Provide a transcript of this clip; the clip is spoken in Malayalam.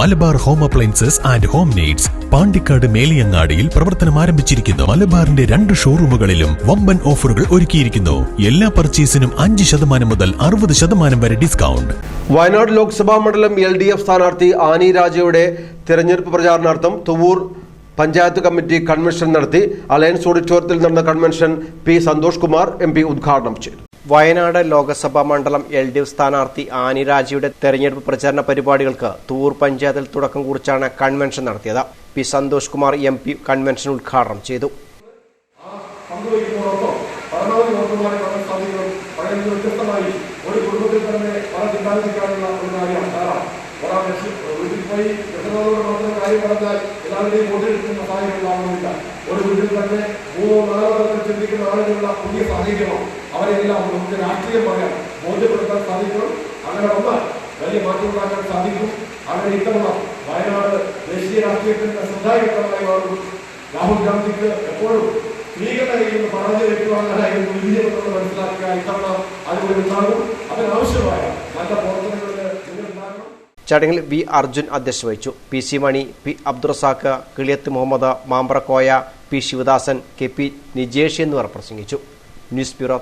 Malabar home appliances and home needs Pandikkad മേലിയങ്ങാടിയിൽ പ്രവർത്തനം ആരംഭിച്ചിരിക്കുന്നു. മലബാറിന്റെ രണ്ട് ഷോറൂമുകളിലും വമ്പൻ ഓഫറുകൾ ഒരുക്കിയിരിക്കുന്നു. എല്ലാ പർച്ചേസിനും അഞ്ച് ശതമാനം മുതൽ അറുപത് ശതമാനം വരെ ഡിസ്കൗണ്ട്. വയനാട് ലോക്സഭാ മണ്ഡലം എൽ ഡി എഫ് സ്ഥാനാർത്ഥി ആനി രാജയുടെ തെരഞ്ഞെടുപ്പ് പ്രചാരണാർത്ഥം തുവൂർ പഞ്ചായത്ത് കമ്മിറ്റി കൺവെൻഷൻ നടത്തി. അലയൻസ് ഓഡിറ്റോറിയത്തിൽ നടന്ന convention P Santhosh Kumar M ഉദ്ഘാടനം ചെയ്തു. വയനാട് ലോക്സഭാ മണ്ഡലം എൽ ഡി എഫ് സ്ഥാനാർത്ഥി ആനിരാജയുടെ തെരഞ്ഞെടുപ്പ് പ്രചാരണ പരിപാടികൾക്ക് തൂർ പഞ്ചായത്തിൽ തുടക്കം കുറിച്ചാണ് കൺവെൻഷൻ നടത്തിയത്. P Santhosh Kumar M P convention ഉദ്ഘാടനം ചെയ്തു. ഒരു വീട്ടിൽ തന്നെ മൂന്നോ നാലോ ചിന്തിക്കുന്ന ആളുകളുള്ള പുതിയ സാഹചര്യമാണ് അവരെല്ലാം നമുക്ക് രാഷ്ട്രീയം പറയാൻ ബോധ്യപ്പെടുത്താൻ സാധിക്കണം അങ്ങനെ വന്നാൽ വലിയ മാറ്റം ഉണ്ടാക്കാൻ സാധിക്കും. അങ്ങനെ ഇത്തവണ വയനാട് ദേശീയ രാഷ്ട്രീയത്തിന്റെ ശ്രദ്ധാകേന്ദ്രമായി മാറും രാഹുൽ ഗാന്ധിക്ക് എപ്പോഴും സ്ത്രീകളുടെ കയ്യിൽ നിന്ന് പരാജയം വിജയമെന്ന് മനസ്സിലാക്കുക. ഇത്തവണ അതിലൂടെ ഉണ്ടാകും. അതിനാവശ്യമായ നല്ല പ്രവർത്തനങ്ങളിൽ ചടങ്ങിൽ വി അർജുൻ അധ്യക്ഷ വഹിച്ചു. P C Mani P Abdurazak Kiliyath Muhammad Mambrakoya P Sivadasan K P Nijesh എന്നിവർ പ്രസംഗിച്ചു. News bureau